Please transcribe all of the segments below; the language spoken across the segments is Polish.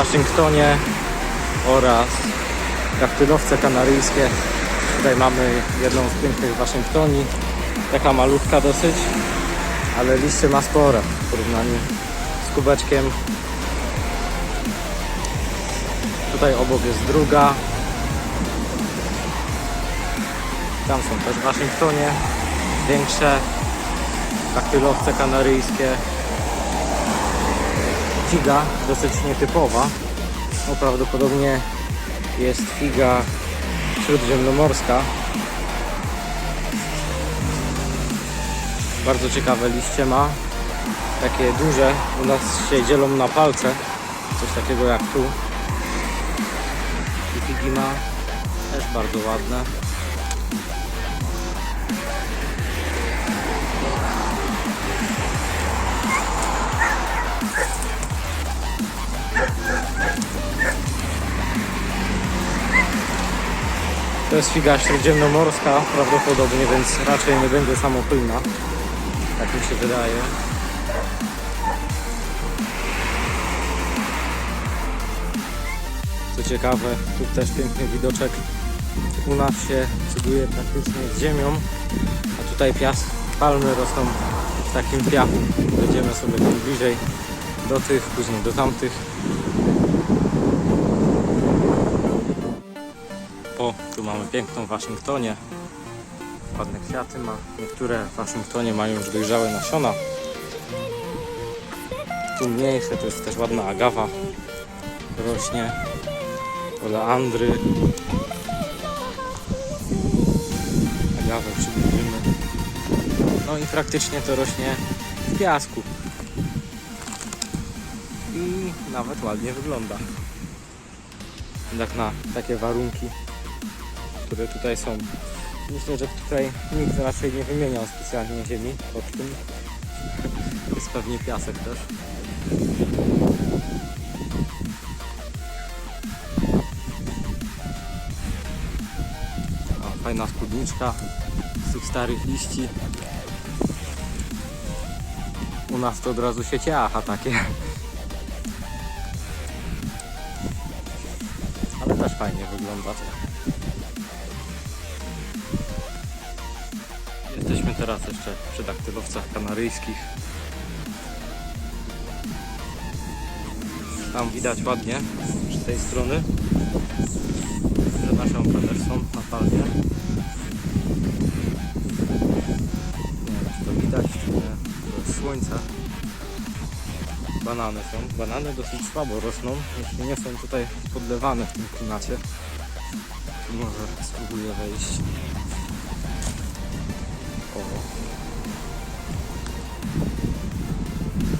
Waszyngtonie oraz daktylowce kanaryjskie. Tutaj mamy jedną z pięknych Waszyngtonii, taka malutka dosyć, ale liście ma spore w porównaniu z kubeczkiem. Tutaj obok jest druga. Tam są też Waszyngtonie większe daktylowce kanaryjskie. Figa dosyć nietypowa. No, prawdopodobnie jest figa śródziemnomorska. Bardzo ciekawe liście ma. Takie duże. U nas się dzielą na palce. Coś takiego jak tu. I figi ma też bardzo ładne. To jest figa śródziemnomorska prawdopodobnie, więc raczej nie będzie samopylna. Tak mi się wydaje. Co ciekawe, tu też piękny widoczek. U nas się cuduje praktycznie z ziemią, a tutaj pias, palmy rosną w takim piachu. Będziemy sobie bliżej do tych, później do tamtych. Mamy piękną w Waszyngtonie. Ładne kwiaty ma. Niektóre w Waszyngtonie mają już dojrzałe nasiona. Tu mniejsze, to jest też ładna agawa. Rośnie. Oleandry. Agawę przybliżymy. No i praktycznie to rośnie w piasku. I nawet ładnie wygląda. Jak na takie warunki które tutaj są. Myślę, że tutaj nikt raczej nie wymieniał specjalnie ziemi pod tym. Jest pewnie piasek też. Fajna spódniczka z tych starych liści. U nas to od razu się ciacha takie. Ale też fajnie wygląda. Teraz jeszcze przy daktylowcach kanaryjskich. Tam widać ładnie z tej strony, że naszą Patterson na palmie. Nie wiem, czy to widać, czy nie. To słońce. Banany są. Banany dosyć słabo rosną, jeśli nie są tutaj podlewane w tym klimacie. Może spróbuję wejść.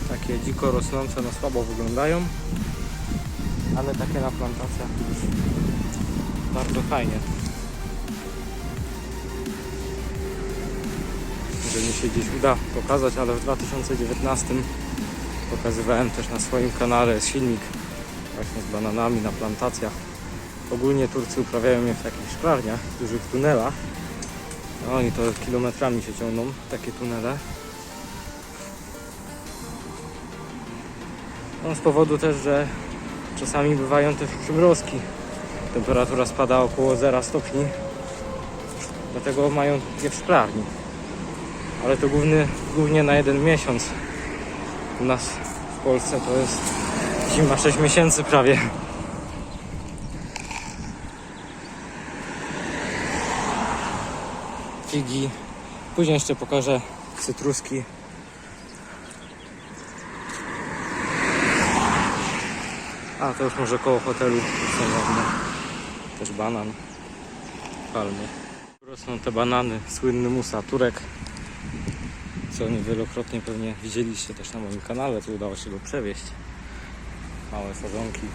Takie dziko rosnące, no słabo wyglądają, ale takie na plantacjach już bardzo fajnie. Może mi się gdzieś uda pokazać, ale w 2019 pokazywałem też na swoim kanale jest filmik właśnie z bananami na plantacjach. Ogólnie Turcy uprawiają je w takich szklarniach, w dużych tunelach. No i to kilometrami się ciągną takie tunele. No z powodu też, że czasami bywają też przymrozki. Temperatura spada około 0 stopni. Dlatego mają je w szklarni. Ale to główny, głównie na jeden miesiąc. U nas w Polsce to jest zima 6 miesięcy prawie. Figi. Później jeszcze pokażę cytruski. A to już może koło hotelu są ładne. Też banan. Palmy. Rosną te banany, słynny musa turek. Co wielokrotnie pewnie widzieliście też na moim kanale, tu udało się go przewieźć. Małe sadzonki.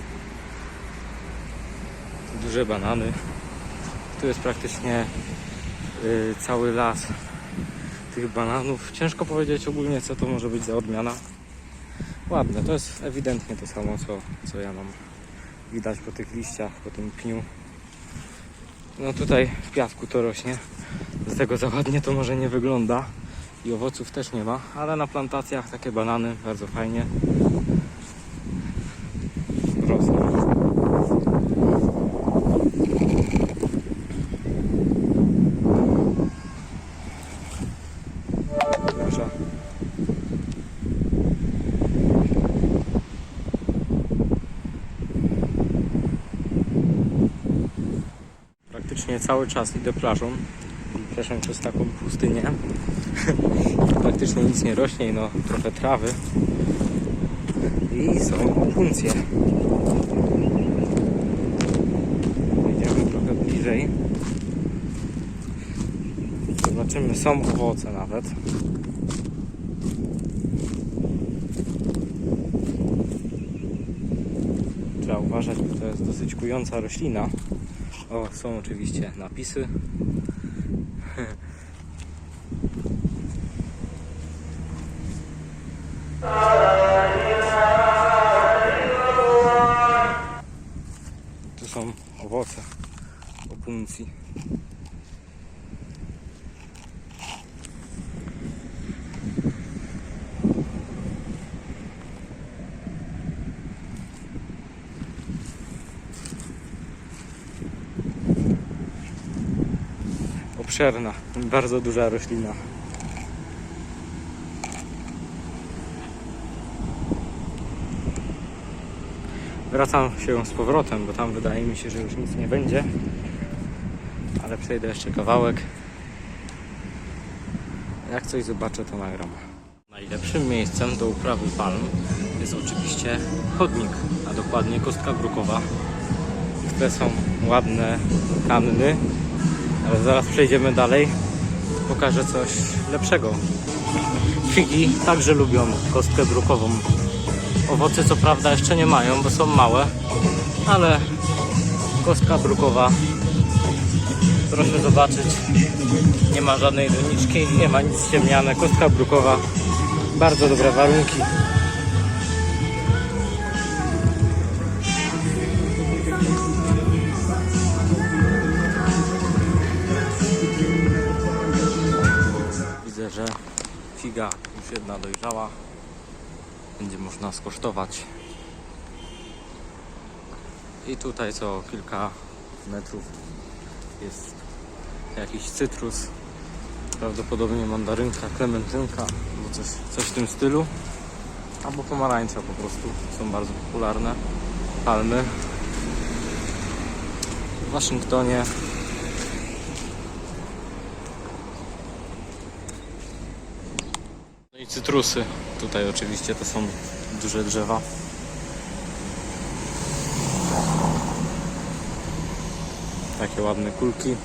Duże banany. Tu jest praktycznie y, cały las tych bananów. Ciężko powiedzieć ogólnie, co to może być za odmiana. Ładne, to jest ewidentnie to samo, co, co ja mam. Widać po tych liściach, po tym pniu. No tutaj w piasku to rośnie. Z tego za ładnie to może nie wygląda. I owoców też nie ma, ale na plantacjach takie banany bardzo fajnie rosną. Proszę. Praktycznie cały czas idę plażą. Przepraszam przez taką pustynię. Praktycznie nic nie rośnie, no trochę trawy. I są opuncje. Wejdziemy trochę bliżej. Zobaczymy, są owoce nawet. Trzeba uważać, bo to jest dosyć kująca roślina. O, są oczywiście napisy. Tu są owoce opuncji. Obszerna, bardzo duża roślina. Wracam się z powrotem, bo tam wydaje mi się, że już nic nie będzie. Ale przejdę jeszcze kawałek. Jak coś zobaczę, to nagram. Najlepszym miejscem do uprawy palm jest oczywiście chodnik, a dokładnie kostka brukowa. Te są ładne kanny, ale zaraz przejdziemy dalej. Pokażę coś lepszego. Figi także lubią kostkę brukową. Owoce co prawda jeszcze nie mają, bo są małe, ale kostka brukowa. Proszę zobaczyć, nie ma żadnej doniczki, nie ma nic ciemniane. Kostka brukowa, bardzo dobre warunki. Figa już jedna dojrzała. Będzie można skosztować. I tutaj co kilka metrów jest jakiś cytrus. Prawdopodobnie mandarynka, klementynka albo coś, coś w tym stylu. Albo pomarańcza po prostu. Są bardzo popularne. Palmy. W Waszyngtonie No i cytrusy. Tutaj oczywiście to są duże drzewa. Takie ładne kulki.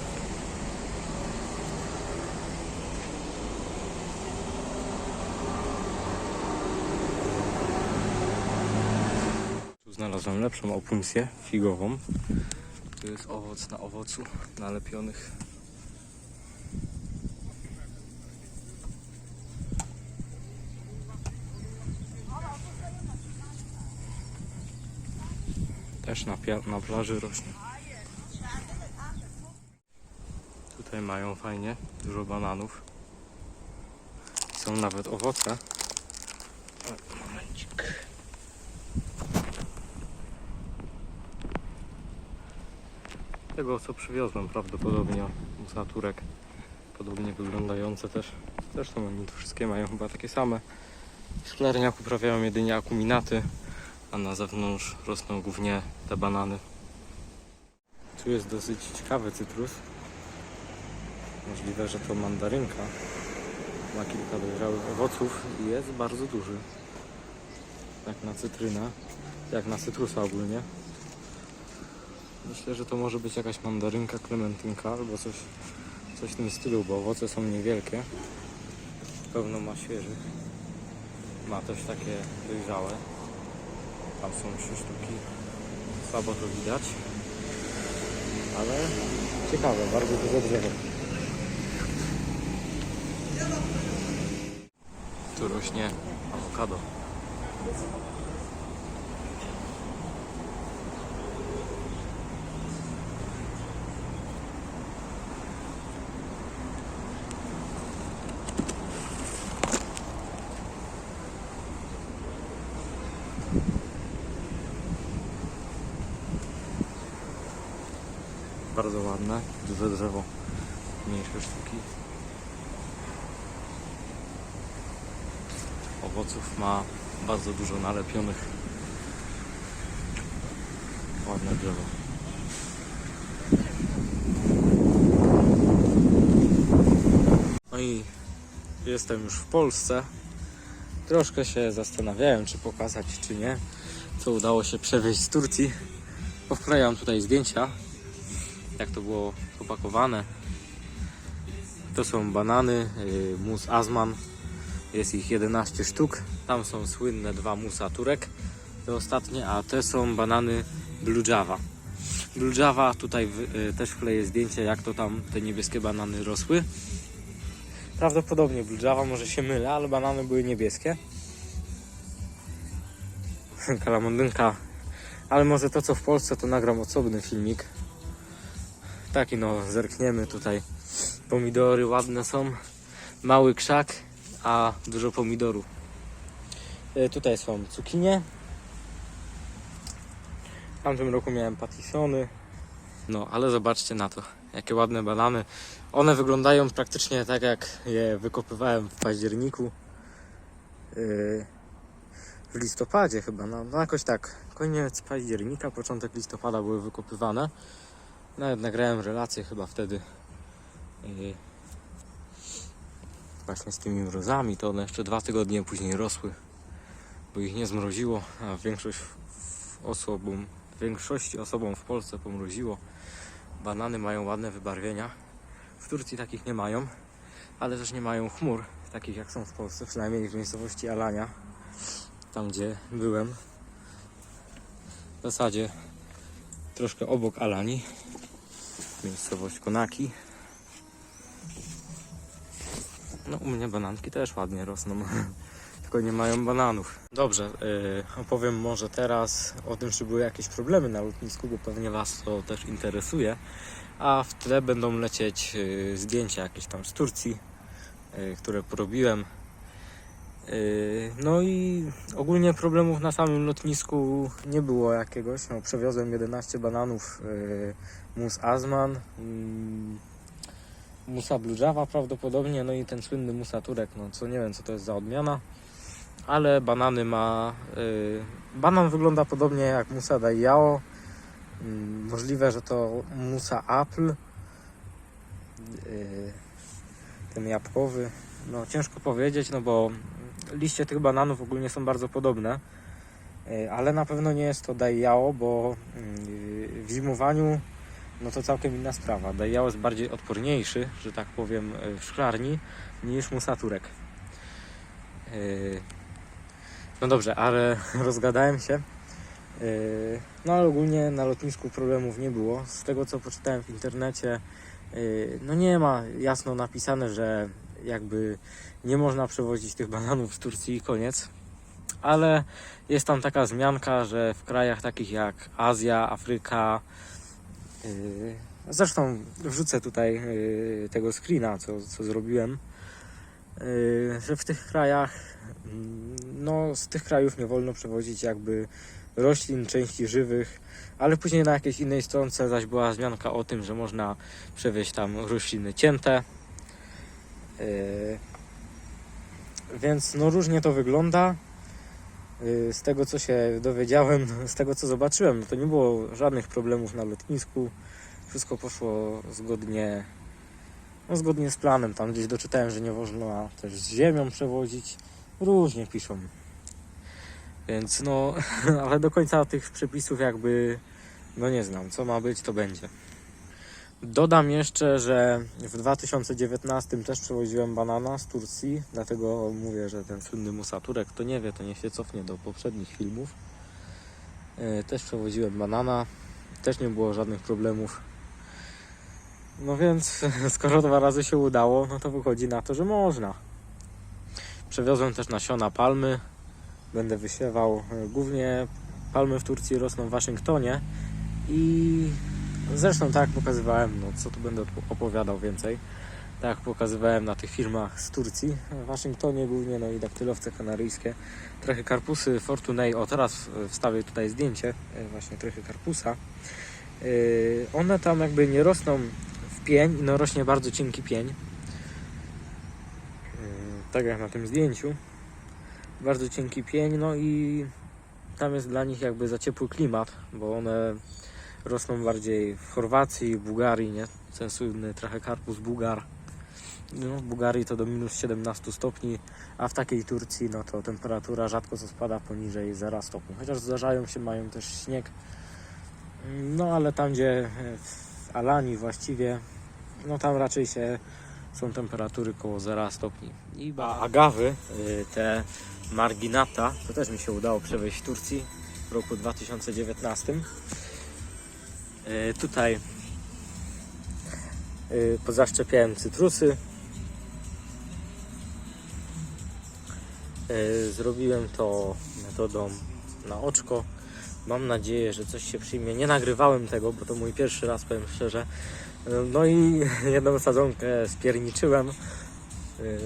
Tu znalazłem lepszą opuncję figową. Tu jest owoc na owocu nalepionych. Też na, na plaży rośnie. Tutaj mają fajnie dużo bananów. Są nawet owoce. Momencik. Tego co przywiozłem prawdopodobnie z naturek. Podobnie wyglądające też. Zresztą oni tu wszystkie mają chyba takie same. W szklarniach uprawiają jedynie akuminaty a na zewnątrz rosną głównie te banany. Tu jest dosyć ciekawy cytrus. Możliwe, że to mandarynka. Ma kilka dojrzałych owoców i jest bardzo duży. Jak na cytrynę, jak na cytrusa ogólnie. Myślę, że to może być jakaś mandarynka, klementynka albo coś, coś w tym stylu, bo owoce są niewielkie. Pełno ma świeżych. Ma też takie dojrzałe. Tam są trzy sztuki. Słabo to widać. Ale ciekawe, bardzo duże drzewo. Tu rośnie awokado. bardzo Duże drzewo, mniejsze sztuki. Owoców ma bardzo dużo nalepionych. Ładne drzewo. No i jestem już w Polsce. Troszkę się zastanawiałem, czy pokazać, czy nie, co udało się przewieźć z Turcji. Powklejam tutaj zdjęcia, jak to było opakowane. To są banany, yy, mus Azman. Jest ich 11 sztuk. Tam są słynne dwa musa Turek, te ostatnie, a te są banany Blue Java. Blue Java, tutaj yy, też wkleję zdjęcie, jak to tam te niebieskie banany rosły. Prawdopodobnie Blue Java, może się mylę, ale banany były niebieskie. Kalamondynka. Ale może to co w Polsce to nagram osobny filmik. Taki no, zerkniemy tutaj. Pomidory ładne są. Mały krzak, a dużo pomidorów. E, Tutaj są cukinie. W tamtym roku miałem patisony. No, ale zobaczcie na to. Jakie ładne banany. One wyglądają praktycznie tak jak je wykopywałem w październiku. Yy, w listopadzie chyba, no, no jakoś tak. Koniec października, początek listopada były wykopywane. Nawet nagrałem relację chyba wtedy. Właśnie z tymi mrozami, to one jeszcze dwa tygodnie później rosły, bo ich nie zmroziło, a większość osobom, większości osobom w Polsce pomroziło. Banany mają ładne wybarwienia. W Turcji takich nie mają, ale też nie mają chmur, takich jak są w Polsce, przynajmniej w miejscowości Alania, tam gdzie byłem. W zasadzie troszkę obok Alani, miejscowość Konaki. No u mnie bananki też ładnie rosną, tylko nie mają bananów. Dobrze, yy, opowiem może teraz o tym, czy były jakieś problemy na lotnisku, bo pewnie Was to też interesuje. A w tle będą lecieć yy, zdjęcia jakieś tam z Turcji, yy, które porobiłem. Yy, No i ogólnie problemów na samym lotnisku nie było jakiegoś. No, przewiozłem 11 bananów yy, mus Azman, mm, Musa Blue prawdopodobnie, no i ten słynny Musa Turek, no co nie wiem co to jest za odmiana, ale banany ma, yy, banan wygląda podobnie jak Musa Daiao, Mm, możliwe, że to Musa Apple, ten jabłkowy, no ciężko powiedzieć, no bo liście tych bananów ogólnie są bardzo podobne, yy, ale na pewno nie jest to Daiao, bo yy, w zimowaniu no to całkiem inna sprawa. Daiao jest bardziej odporniejszy, że tak powiem, yy, w szklarni niż Musaturek. Yy, No dobrze, ale rozgadałem się. No ale ogólnie na lotnisku problemów nie było. Z tego co poczytałem w internecie, no nie ma jasno napisane, że jakby nie można przewozić tych bananów z Turcji i koniec. Ale jest tam taka zmianka, że w krajach takich jak Azja, Afryka, yy, zresztą wrzucę tutaj yy, tego screena, co, co zrobiłem, yy, że w tych krajach, mm, no z tych krajów nie wolno przewozić jakby roślin, części żywych, ale później na jakiejś innej stronce zaś była zmianka o tym, że można przewieźć tam rośliny cięte. Yy, Więc no różnie to wygląda. Yy, Z tego co się dowiedziałem, z tego co zobaczyłem, to nie było żadnych problemów na lotnisku. Wszystko poszło zgodnie, no zgodnie z planem. Tam gdzieś doczytałem, że nie można też z ziemią przewozić. Różnie piszą. Więc no, ale do końca tych przepisów jakby no nie znam. Co ma być, to będzie. Dodam jeszcze, że w 2019 też przewoziłem banana z Turcji, dlatego mówię, że ten słynny Musaturek, kto nie wie, to niech się cofnie do poprzednich filmów. E, Też przewoziłem banana, też nie było żadnych problemów. No więc, skoro dwa razy się udało, no to wychodzi na to, że można. Przewiozłem też nasiona palmy, będę wysiewał. E, Głównie palmy w Turcji rosną w Waszyngtonie i zresztą tak jak pokazywałem, no co tu będę opowiadał więcej. Tak jak pokazywałem na tych filmach z Turcji, w Waszyngtonie głównie, no i daktylowce kanaryjskie, trochę karpusy Fortunej, o teraz e, wstawię tutaj zdjęcie, e, właśnie trochę karpusa. Yy, one tam jakby nie rosną w pień, no rośnie bardzo cienki pień. Yy, tak jak na tym zdjęciu. Bardzo cienki pień, no i tam jest dla nich jakby za ciepły klimat, bo one rosną bardziej w Chorwacji, Bułgarii, nie? Ten słynny trochę karpus Bułgar. No, w Bułgarii to do minus 17 stopni, a w takiej Turcji no to temperatura rzadko co spada poniżej 0 stopni. Chociaż zdarzają się, mają też śnieg. No ale tam gdzie e, w Alanii właściwie, no tam raczej się są temperatury koło 0 stopni. I ba- agawy, y, te marginata, to też mi się udało przewieźć w Turcji w roku 2019. Y, Tutaj y, pozaszczepiałem cytrusy. Y, Zrobiłem to metodą na oczko. Mam nadzieję, że coś się przyjmie. Nie nagrywałem tego, bo to mój pierwszy raz, powiem szczerze. No i jedną sadzonkę spierniczyłem.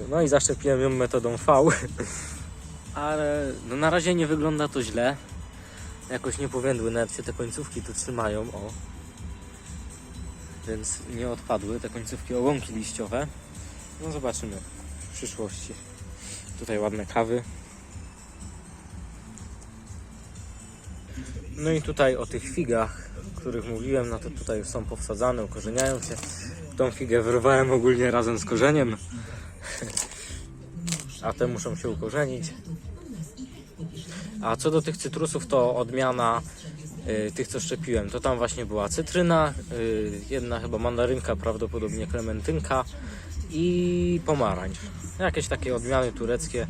No i zaszczepiłem ją metodą V. Ale no na razie nie wygląda to źle. Jakoś nie powiędły, nawet się te końcówki tu trzymają. O. Więc nie odpadły te końcówki ołąki liściowe. No zobaczymy w przyszłości. Tutaj ładne kawy. No i tutaj o tych figach, o których mówiłem, no to tutaj są powsadzane, ukorzeniają się. Tą figę wyrwałem ogólnie razem z korzeniem. A te muszą się ukorzenić. A co do tych cytrusów, to odmiana y, tych, co szczepiłem, to tam właśnie była cytryna, y, jedna chyba mandarynka, prawdopodobnie klementynka i pomarańcz. Jakieś takie odmiany tureckie.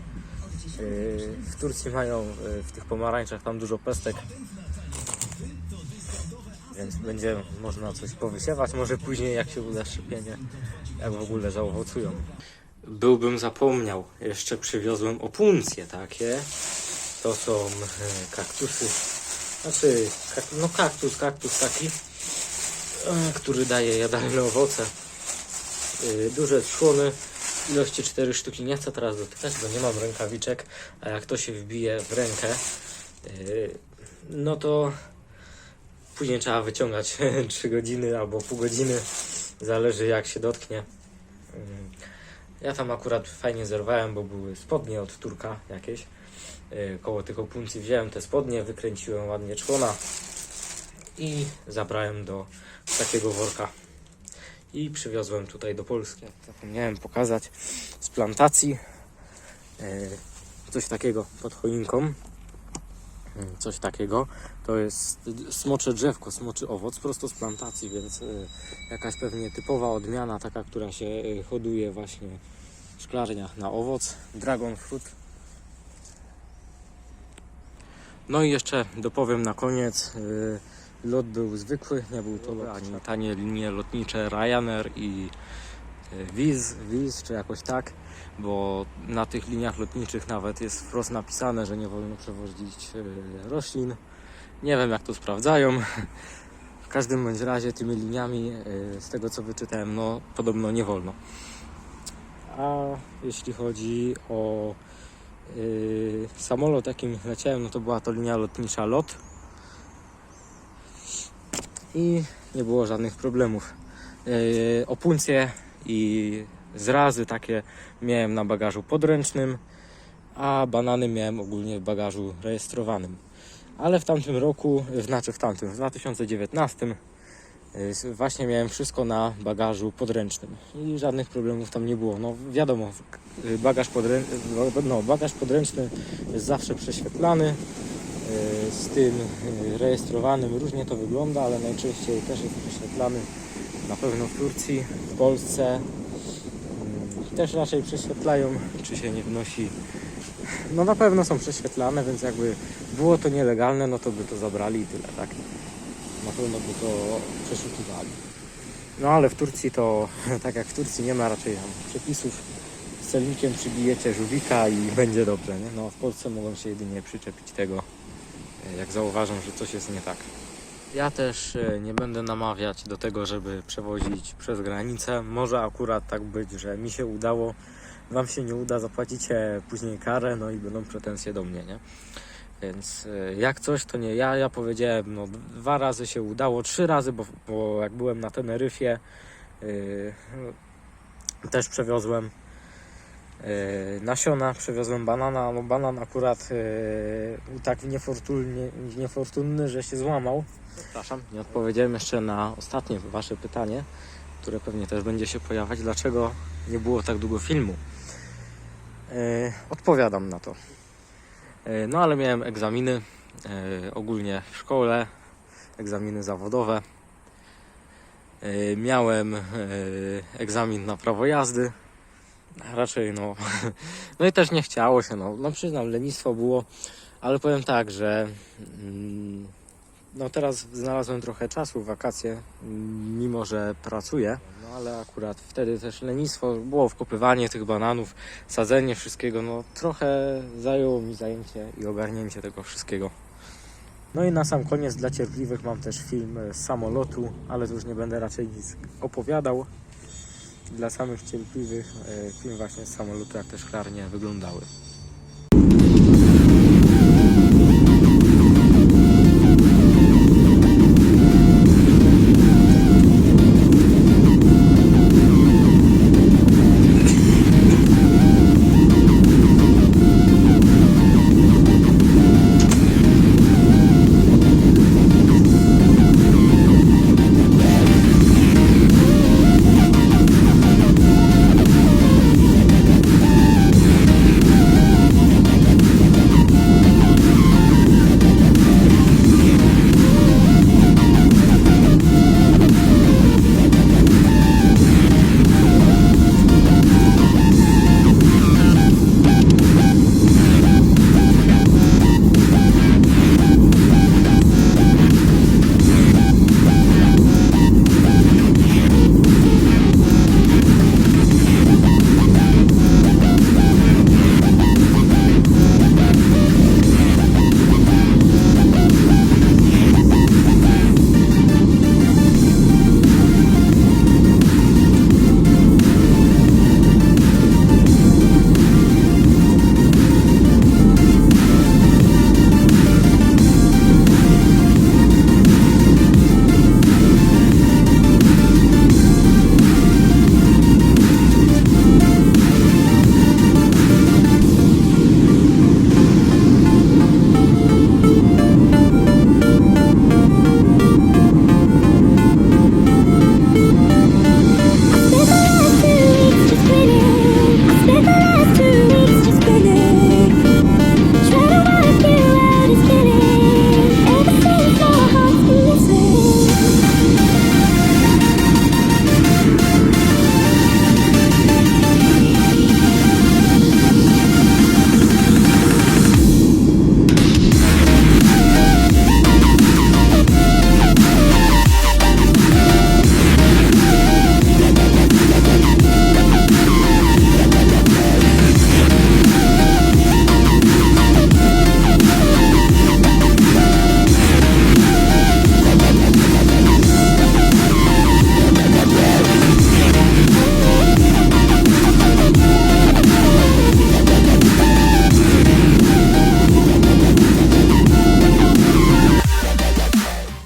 Y, w Turcji mają y, w tych pomarańczach tam dużo pestek. Więc będzie można coś powysiewać. Może później, jak się uda szczepienie, jak w ogóle zaowocują. Byłbym zapomniał, jeszcze przywiozłem opuncje takie. To są e, kaktusy. Znaczy, no kaktus, kaktus taki, e, który daje jadalne owoce. E, Duże trzony, ilości 4 sztuki. Nie chcę teraz dotykać, bo nie mam rękawiczek, a jak to się wbije w rękę, no to później trzeba wyciągać 3 godziny albo pół godziny. Zależy jak się dotknie. Ja tam akurat fajnie zerwałem, bo były spodnie od Turka jakieś. Yy, Koło tych opuncji wziąłem te spodnie, wykręciłem ładnie człona i zabrałem do takiego worka. I przywiozłem tutaj do Polski. Zapomniałem pokazać z plantacji yy, coś takiego pod choinką. Yy, Coś takiego. To jest smocze drzewko, smoczy owoc prosto z plantacji, więc yy, jakaś pewnie typowa odmiana, taka, która się hoduje właśnie w szklarniach na owoc. Dragon fruit. No i jeszcze dopowiem na koniec. yy, Lot był zwykły, nie był to lot ani tanie linie lotnicze Ryanair i yy, Wizz, Wizz czy jakoś tak, bo na tych liniach lotniczych nawet jest wprost napisane, że nie wolno przewozić yy, roślin. Nie wiem jak to sprawdzają. W każdym bądź razie tymi liniami, z tego co wyczytałem, no podobno nie wolno. A jeśli chodzi o yy, samolot, jakim leciałem, no to była to linia lotnicza LOT. I nie było żadnych problemów. Yy, opuncje i zrazy takie miałem na bagażu podręcznym, a banany miałem ogólnie w bagażu rejestrowanym. Ale w tamtym roku, znaczy w tamtym, w 2019 Y, Właśnie miałem wszystko na bagażu podręcznym i żadnych problemów tam nie było. No wiadomo, y, bagaż, podrę... no, bagaż podręczny jest zawsze prześwietlany. y, Z tym y, rejestrowanym różnie to wygląda, ale najczęściej też jest prześwietlany na pewno w Turcji, w Polsce. mm, Też raczej prześwietlają, czy się nie wnosi. No na pewno są prześwietlane, więc jakby było to nielegalne, no to by to zabrali i tyle, tak? Na pewno by to przeszukiwali. No ale w Turcji to, tak jak w Turcji nie ma raczej tam przepisów, z celnikiem przybijecie żółwika i będzie dobrze, nie? No w Polsce mogą się jedynie przyczepić tego, e, jak zauważą, że coś jest nie tak. Ja też e, nie będę namawiać do tego, żeby przewozić przez granicę. Może akurat tak być, że mi się udało, wam się nie uda, zapłacicie później karę, no i będą pretensje do mnie, nie? Więc e, jak coś, to nie ja. Ja powiedziałem, no dwa razy się udało, trzy razy, bo, bo jak byłem na Teneryfie, yy, też przewiozłem yy, nasiona, przewiozłem banana. No banan akurat yy, był tak niefortunny, niefortunny, że się złamał. Przepraszam, nie odpowiedziałem jeszcze na ostatnie Wasze pytanie, które pewnie też będzie się pojawiać. Dlaczego nie było tak długo filmu? Yy, odpowiadam na to. E, No ale miałem egzaminy e, ogólnie w szkole, egzaminy zawodowe. E, Miałem egzamin na prawo jazdy. Raczej no. No i też nie chciało się, no. No przyznam, lenistwo było, ale powiem tak, że mm, no teraz znalazłem trochę czasu w wakacje, mimo że pracuję. No ale akurat wtedy też lenistwo było wkopywanie tych bananów, sadzenie wszystkiego, no trochę zajęło mi zajęcie i ogarnięcie tego wszystkiego. No i na sam koniec dla cierpliwych mam też film z samolotu, ale to już nie będę raczej nic opowiadał. Dla samych cierpliwych e, film właśnie z samolotu, jak te szklarnie wyglądały.